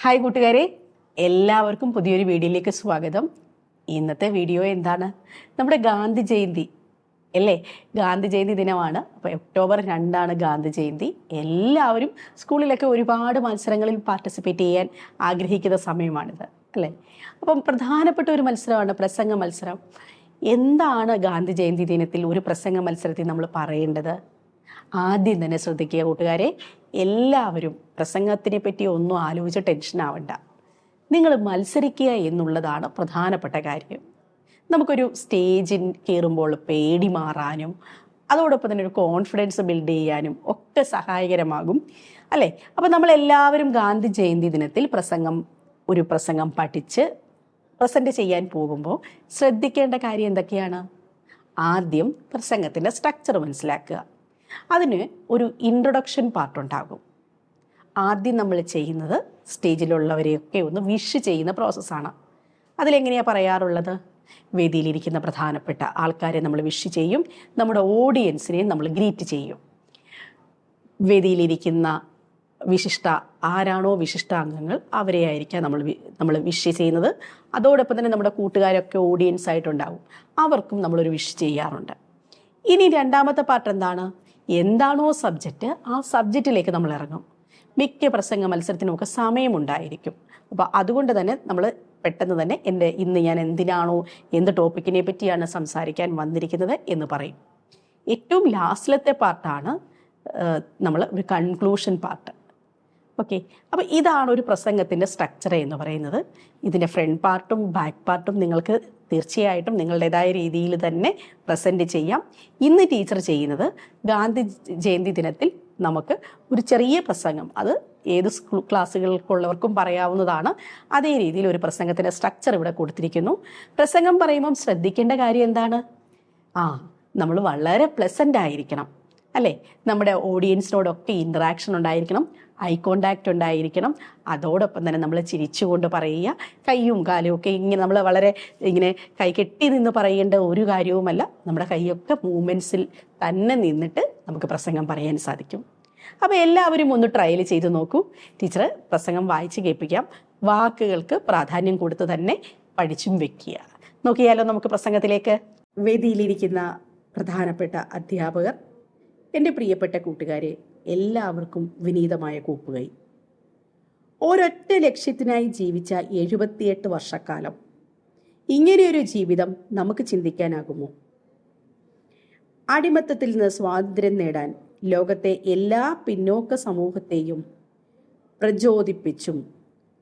Hi കൂട്ടുകാരെ. എല്ലാവർക്കും പുതിയൊരു വീഡിയോയിലേക്ക് സ്വാഗതം. ഇന്നത്തെ വീഡിയോ എന്താണ്? നമ്മുടെ ഗാന്ധി ജയന്തി അല്ലേ? ഗാന്ധി ജയന്തി ദിനമാണ്. അപ്പോൾ ഒക്ടോബർ രണ്ടാണ് ഗാന്ധി ജയന്തി. എല്ലാവരും സ്കൂളിലൊക്കെ ഒരുപാട് മത്സരങ്ങളിൽ പാർട്ടിസിപ്പേറ്റ് ചെയ്യാൻ ആഗ്രഹിക്കുന്ന സമയമാണിത് അല്ലേ? അപ്പം പ്രധാനപ്പെട്ട ഒരു മത്സരമാണ് പ്രസംഗ മത്സരം. എന്താണ് ഗാന്ധി ജയന്തി ദിനത്തിൽ ഒരു പ്രസംഗ മത്സരത്തിൽ നമ്മൾ പറയേണ്ടത്? ആദ്യം തന്നെ ശ്രദ്ധിക്കുക കൂട്ടുകാരെ. എല്ലാവരും പ്രസംഗത്തിനെ പറ്റി ഒന്നും ആലോചിച്ച് ടെൻഷൻ ആവണ്ട. നിങ്ങൾ മത്സരിക്കുക എന്നുള്ളതാണ് പ്രധാനപ്പെട്ട കാര്യം. നമുക്കൊരു സ്റ്റേജിൽ കയറുമ്പോൾ പേടി മാറാനും അതോടൊപ്പം തന്നെ ഒരു കോൺഫിഡൻസ് ബിൽഡ് ചെയ്യാനും ഒക്കെ സഹായകരമാകും. അല്ലേ? അപ്പോൾ നമ്മൾ എല്ലാവരും ഗാന്ധി ജയന്തി ദിനത്തിൽ പ്രസംഗം ഒരു പ്രസംഗം പഠിച്ച് പ്രസന്റ് ചെയ്യാൻ പോകുമ്പോൾ ശ്രദ്ധിക്കേണ്ട കാര്യം എന്തൊക്കെയാണ്? ആദ്യം പ്രസംഗത്തിന്റെ സ്ട്രക്ചർ മനസ്സിലാക്കുക. അതിന് ഒരു ഇൻട്രൊഡക്ഷൻ പാർട്ടുണ്ടാകും ആദ്യം നമ്മൾ ചെയ്യുന്നത് സ്റ്റേജിലുള്ളവരെയൊക്കെ ഒന്ന് വിഷ് ചെയ്യുന്ന പ്രോസസ്സാണ് അതിലെങ്ങനെയാണ് പറയാറുള്ളത്? വേദിയിലിരിക്കുന്ന പ്രധാനപ്പെട്ട ആൾക്കാരെ നമ്മൾ വിഷ് ചെയ്യും. നമ്മുടെ ഓഡിയൻസിനെ നമ്മൾ ഗ്രീറ്റ് ചെയ്യും. വേദിയിലിരിക്കുന്ന വിശിഷ്ട ആരാണോ വിശിഷ്ടാംഗങ്ങൾ അവരെ ആയിരിക്കാം നമ്മൾ നമ്മൾ വിഷ് ചെയ്യുന്നത്. അതോടൊപ്പം തന്നെ നമ്മുടെ കൂട്ടുകാരൊക്കെ ഓഡിയൻസ് ആയിട്ടുണ്ടാവും. അവർക്കും നമ്മളൊരു വിഷ് ചെയ്യാറുണ്ട്. ഇനി രണ്ടാമത്തെ പാർട്ട് എന്താണ്? എന്താണോ സബ്ജക്റ്റ് ആ സബ്ജക്റ്റിലേക്ക് നമ്മൾ ഇറങ്ങും. മിക്ക പ്രസംഗ മത്സരത്തിനുമൊക്കെ സമയമുണ്ടായിരിക്കും. അപ്പോൾ അതുകൊണ്ട് തന്നെ നമ്മൾ പെട്ടെന്ന് തന്നെ എന്റെ ഇന്ന് ഞാൻ എന്തിനാണോ എന്ത് ടോപ്പിക്കിനെ പറ്റിയാണ് സംസാരിക്കാൻ വന്നിരിക്കുന്നത് എന്ന് പറയും. ഏറ്റവും ലാസ്റ്റിലത്തെ പാർട്ടാണ് നമ്മൾ ഒരു കൺക്ലൂഷൻ പാർട്ട്. ഓക്കെ? അപ്പോൾ ഇതാണ് ഒരു പ്രസംഗത്തിന്റെ സ്ട്രക്ചർ എന്ന് പറയുന്നത്. ഇതിന്റെ ഫ്രണ്ട് പാർട്ടും ബാക്ക് പാർട്ടും നിങ്ങൾക്ക് തീർച്ചയായിട്ടും നിങ്ങളുടേതായ രീതിയിൽ തന്നെ പ്രസന്റ് ചെയ്യാം. ഇന്ന് ടീച്ചർ ചെയ്യുന്നത് ഗാന്ധി ജയന്തി ദിനത്തിൽ നമുക്ക് ഒരു ചെറിയ പ്രസംഗം അത് ഏത് സ്കൂൾ ക്ലാസ്സുകൾക്കുള്ളവർക്കും പറയാവുന്നതാണ്. അതേ രീതിയിൽ ഒരു പ്രസംഗത്തിന്റെ സ്ട്രക്ചർ ഇവിടെ കൊടുത്തിരിക്കുന്നു. പ്രസംഗം പറയുമ്പം ശ്രദ്ധിക്കേണ്ട കാര്യം എന്താണ്? ആ നമ്മൾ വളരെ പ്ലസന്റ് ആയിരിക്കണം. അല്ലേ? നമ്മുടെ ഓഡിയൻസിനോടൊക്കെ ഇന്ററാക്ഷൻ ഉണ്ടായിരിക്കണം. ഐ കോണ്ടാക്റ്റ് ഉണ്ടായിരിക്കണം. അതോടൊപ്പം തന്നെ നമ്മൾ ചിരിച്ചുകൊണ്ട് പറയുക. കൈയും കാലും ഒക്കെ ഇങ്ങനെ നമ്മൾ വളരെ ഇങ്ങനെ കൈ കെട്ടി നിന്ന് പറയേണ്ട ഒരു കാര്യവുമല്ല. നമ്മുടെ കൈയൊക്കെ മൂവ്മെന്റ്സിൽ തന്നെ നിന്നിട്ട് നമുക്ക് പ്രസംഗം പറയാൻ സാധിക്കും. അപ്പോൾ എല്ലാവരും ഒന്ന് ട്രയൽ ചെയ്ത് നോക്കൂ. ടീച്ചർ പ്രസംഗം വായിച്ച് കേൾപ്പിക്കാം. വാക്കുകൾക്ക് പ്രാധാന്യം കൊടുത്ത് തന്നെ പഠിച്ചും വെക്കുക. നോക്കിയാലോ നമുക്ക് പ്രസംഗത്തിലേക്ക്? വേദിയിലിരിക്കുന്ന പ്രധാനപ്പെട്ട അധ്യാപകർ എന്റെ പ്രിയപ്പെട്ട കൂട്ടുകാരെ എല്ലാവർക്കും വിനീതമായ കൂപ്പുകൈ. ഒരൊറ്റ ലക്ഷ്യത്തിനായി ജീവിച്ച എഴുപത്തിയെട്ട് വർഷക്കാലം. ഇങ്ങനെയൊരു ജീവിതം നമുക്ക് ചിന്തിക്കാനാകുമോ? അടിമത്തത്തിൽ നിന്ന് സ്വാതന്ത്ര്യം നേടാൻ ലോകത്തെ എല്ലാ പിന്നോക്ക സമൂഹത്തെയും പ്രചോദിപ്പിച്ചും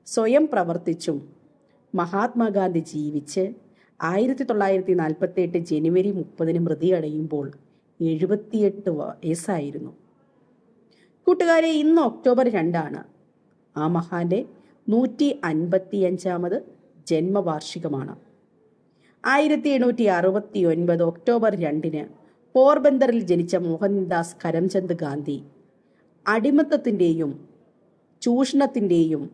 സ്വയം പ്രവർത്തിച്ചും മഹാത്മാഗാന്ധി ജീവിച്ച് ആയിരത്തി തൊള്ളായിരത്തി നാൽപ്പത്തി എട്ട് ജനുവരി മുപ്പതിന് മൃതിയടയുമ്പോൾ എഴുപത്തിയെട്ട് വയസ്സായിരുന്നു. കൂട്ടുകാരെ ഇന്ന് ഒക്ടോബർ രണ്ടാണ്. ആ മഹാന്റെ നൂറ്റി അൻപത്തിയഞ്ചാമത് ജന്മവാർഷികമാണ്. ആയിരത്തി എണ്ണൂറ്റി അറുപത്തി ഒൻപത് ഒക്ടോബർ രണ്ടിന് പോർബന്ദറിൽ ജനിച്ച മോഹൻദാസ് കരംചന്ദ് ഗാന്ധി അടിമത്തത്തിന്റെയും ചൂഷണത്തിന്റെയും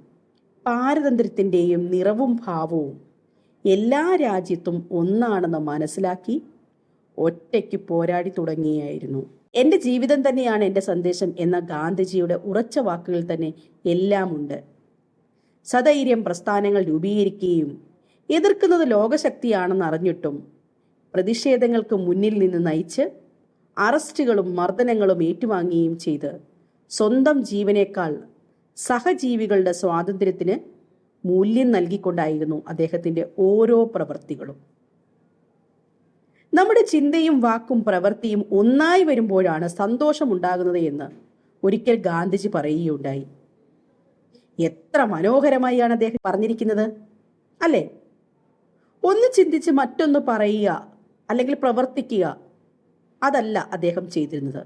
പാരതന്ത്ര്യത്തിന്റെയും നിറവും ഭാവവും എല്ലാ രാജ്യത്തും ഒന്നാണെന്ന് മനസ്സിലാക്കി ഒറ്റയ്ക്ക് പോരാടി തുടങ്ങിയായിരുന്നു. എന്റെ ജീവിതം തന്നെയാണ് എന്റെ സന്ദേശം എന്ന ഗാന്ധിജിയുടെ ഉറച്ച വാക്കുകൾ തന്നെ എല്ലാമുണ്ട്. സധൈര്യം പ്രസ്ഥാനങ്ങൾ രൂപീകരിക്കുകയും എതിർക്കുന്നത് ലോകശക്തിയാണെന്ന് അറിഞ്ഞിട്ടും പ്രതിഷേധങ്ങൾക്ക് മുന്നിൽ നിന്ന് നയിച്ച് അറസ്റ്റുകളും മർദ്ദനങ്ങളും ഏറ്റുവാങ്ങുകയും ചെയ്ത് സ്വന്തം ജീവനേക്കാൾ സഹജീവികളുടെ സ്വാതന്ത്ര്യത്തിന് മൂല്യം നൽകിക്കൊണ്ടായിരുന്നു അദ്ദേഹത്തിന്റെ ഓരോ പ്രവൃത്തികളും നമ്മുടെ ചിന്തയും വാക്കും പ്രവൃത്തിയും ഒന്നായി വരുമ്പോഴാണ് സന്തോഷമുണ്ടാകുന്നത് എന്ന് ഒരിക്കൽ ഗാന്ധിജി പറയുകയുണ്ടായി. എത്ര മനോഹരമായാണ് അദ്ദേഹം പറഞ്ഞിരിക്കുന്നത് അല്ലേ? ഒന്ന് ചിന്തിച്ച് മറ്റൊന്ന് പറയുക അല്ലെങ്കിൽ പ്രവർത്തിക്കുക അതല്ല അദ്ദേഹം ചെയ്തിരുന്നത്.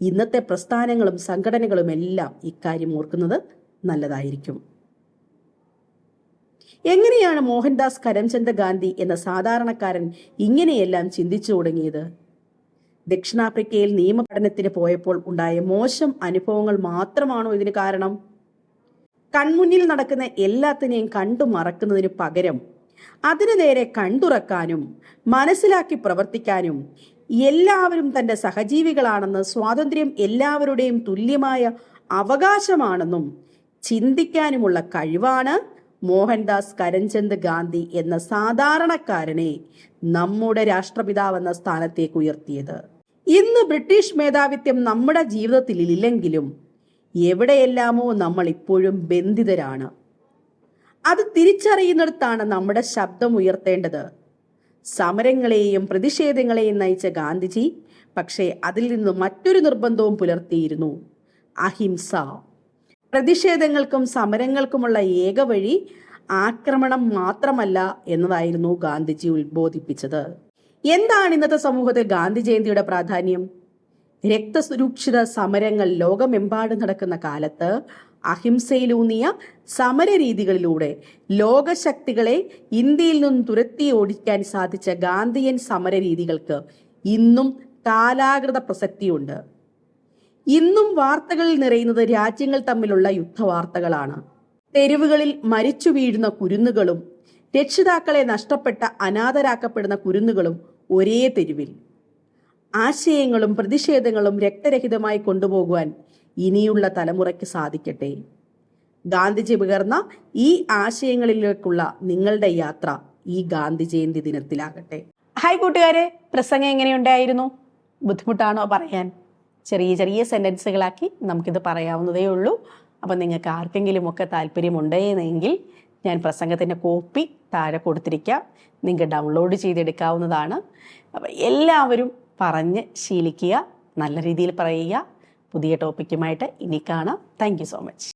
ഇന്നത്തെ പ്രസ്ഥാനങ്ങളും സംഘടനകളും എല്ലാം ഇക്കാര്യം ഓർക്കുന്നത് നല്ലതായിരിക്കും. എങ്ങനെയാണ് മോഹൻദാസ് കരംചന്ദ് ഗാന്ധി എന്ന സാധാരണക്കാരൻ ഇങ്ങനെയെല്ലാം ചിന്തിച്ചു തുടങ്ങിയത്? ദക്ഷിണാഫ്രിക്കയിൽ നിയമപഠനത്തിന് പോയപ്പോൾ ഉണ്ടായ മോശം അനുഭവങ്ങൾ മാത്രമാണോ ഇതിന് കാരണം? കൺമുന്നിൽ നടക്കുന്ന എല്ലാത്തിനെയും കണ്ടു മറക്കുന്നതിന് പകരം അതിനു നേരെ കണ്ടുറക്കാനും മനസ്സിലാക്കി പ്രവർത്തിക്കാനും എല്ലാവരും തന്റെ സഹജീവികളാണെന്ന് സ്വാതന്ത്ര്യം എല്ലാവരുടെയും തുല്യമായ അവകാശമാണെന്നും ചിന്തിക്കാനുമുള്ള കഴിവാണ് മോഹൻദാസ് കരംചന്ദ് ഗാന്ധി എന്ന സാധാരണക്കാരനെ നമ്മുടെ രാഷ്ട്രപിതാവ് എന്ന സ്ഥാനത്തേക്ക് ഉയർത്തിയത്. ഇന്ന് ബ്രിട്ടീഷ് മേധാവിത്വം നമ്മുടെ ജീവിതത്തിൽ ഇല്ലെങ്കിലും എവിടെയെല്ലാമോ നമ്മൾ ഇപ്പോഴും ബന്ധിതരാണ്. അത് തിരിച്ചറിയുന്നിടത്താണ് നമ്മുടെ ശബ്ദം ഉയർത്തേണ്ടത്. സമരങ്ങളെയും പ്രതിഷേധങ്ങളെയും നയിച്ച ഗാന്ധിജി പക്ഷേ അതിൽ നിന്ന് മറ്റൊരു നിർബന്ധവും പുലർത്തിയിരുന്നു. അഹിംസ. പ്രതിഷേധങ്ങൾക്കും സമരങ്ങൾക്കുമുള്ള ഏക വഴി ആക്രമണം മാത്രമല്ല എന്നതായിരുന്നു ഗാന്ധിജി ഉത്ബോധിപ്പിച്ചത്. എന്താണ് ഇന്നത്തെ സമൂഹത്തിൽ ഗാന്ധി ജയന്തിയുടെ പ്രാധാന്യം? രക്തസുരക്ഷിത സമരങ്ങൾ ലോകമെമ്പാടും നടക്കുന്ന കാലത്ത് അഹിംസയിലൂന്നിയ സമരരീതികളിലൂടെ ലോകശക്തികളെ ഇന്ത്യയിൽ നിന്ന് തുരത്തി ഓടിക്കാൻ സാധിച്ച ഗാന്ധിയൻ സമരരീതികൾക്ക് ഇന്നും കാലാകൃത പ്രസക്തിയുണ്ട്. ഇന്നും വാർത്തകളിൽ നിറയുന്നത് രാജ്യങ്ങൾ തമ്മിലുള്ള യുദ്ധവാർത്തകളാണ്. തെരുവുകളിൽ മരിച്ചു വീഴുന്ന കുരുന്നുകളും രക്ഷിതാക്കളെ നഷ്ടപ്പെട്ട അനാഥരാക്കപ്പെടുന്ന കുരുന്നുകളും ഒരേ തെരുവിൽ. ആശയങ്ങളും പ്രതിഷേധങ്ങളും രക്തരഹിതമായി കൊണ്ടുപോകുവാൻ ഇനിയുള്ള തലമുറയ്ക്ക് സാധിക്കട്ടെ. ഗാന്ധിജി പകർന്ന ഈ ആശയങ്ങളിലേക്കുള്ള നിങ്ങളുടെ യാത്ര ഈ ഗാന്ധി ജയന്തി ദിനത്തിലാകട്ടെ. ഹായ് കൂട്ടുകാരെ പ്രസംഗം എങ്ങനെയുണ്ടായിരുന്നു? ബുദ്ധിമുട്ടാണോ പറയാൻ? ചെറിയ ചെറിയ സെന്റൻസുകളാക്കി നമുക്കിത് പറയാവുന്നതേ ഉള്ളൂ. അപ്പം നിങ്ങൾക്ക് ആർക്കെങ്കിലുമൊക്കെ താല്പര്യമുണ്ടെങ്കിൽ ഞാൻ പ്രസംഗത്തിന്റെ കോപ്പി താഴെ കൊടുത്തിരിക്കാം. നിങ്ങൾക്ക് ഡൗൺലോഡ് ചെയ്തെടുക്കാവുന്നതാണ്. അപ്പം എല്ലാവരും പറഞ്ഞ് ശീലിക്കുക നല്ല രീതിയിൽ പറയുക. പുതിയ ടോപ്പിക്കുമായിട്ട് ഇനി കാണാം. Thank so much